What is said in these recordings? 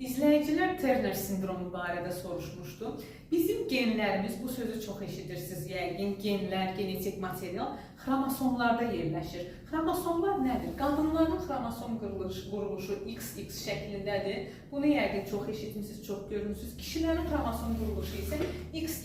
İzləyicilər Turner sindromu barədə soruşmuşdu. Bizim genlərimiz, bu sözü çox eşidirsiniz yəqin, genlər, genetik material xromosomlarda yerləşir. Xromosomlar nədir? Qadınların xromosom quruluşu XX şəklindədir. Bunu yəqin çox eşitmisiniz, çox görmüsünüz. Kişilərin xromosom quruluşu isə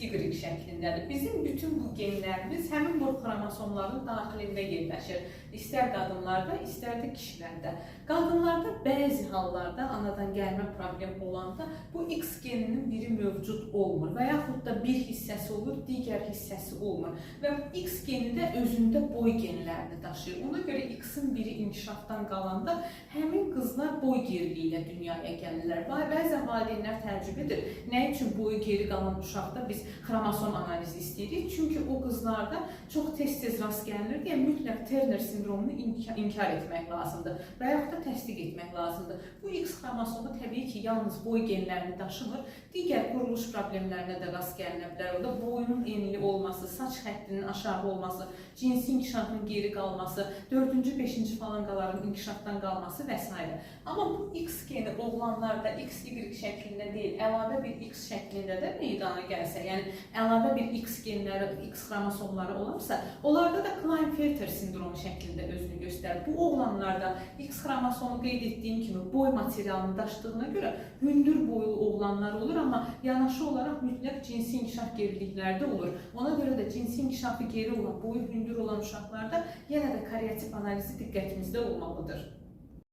XY şəklindədir. Bizim bütün bu genlərimiz həmin bu xromosomların daxilində yerləşir. İstər qadınlarda, istər də kişilərdə. Qadınlarda bəzi hallarda anadan gəlmə problem olanda bu X geninin biri mövcud olmur və yaxud da bir hissəsi olur, digər hissəsi olmur. Və X geni də özündə genlərini daşıyır. Ona görə X-in biri inkişafdan qalanda həmin qızlar boy geriliyi ilə dünyaya gəlirlər. Bəzən valideynlər təəccüb edir. Nə üçün boyu geri qalan uşaqda biz xromosom analizi istəyirik? Çünki o qızlarda çox tez-tez rast gəlinir deyə mütləq Turner sindromunu inka- inkar etmək lazımdır və yaxud da təsdiq etmək lazımdır. Bu X xromosomu təbii ki, yalnız boy genlərini daşımır, digər quruluş problemlərinə də rast gəlinə bilər. Orada boyunun enli olması, saç xəttinin aşağı olması, cinsi inkişafın geri qalması, 4-cü, 5-ci falanqaların inkişafdan qalması və s. Amma bu X geni oğlanlarda XY şəklində deyil, əlavə bir X şəklində də meydana gəlsə, yəni əlavə bir X genləri, X xromosomları olarsa, onlarda da Klinefelter sindromu şəklində özünü göstərir. Bu oğlanlarda X xromosomu qeyd etdiyim kimi boy materialını daşıdığına görə hündür boylu oğlanlar olur, amma yanaşı olaraq mütləq cinsi inkişaf gerilikləri də olur. Ona görə də cinsi inkişafı geri olan, boyu hündür olan uşaqlarda yenə də karyotip analizi diqqətimizdə olmalıdır.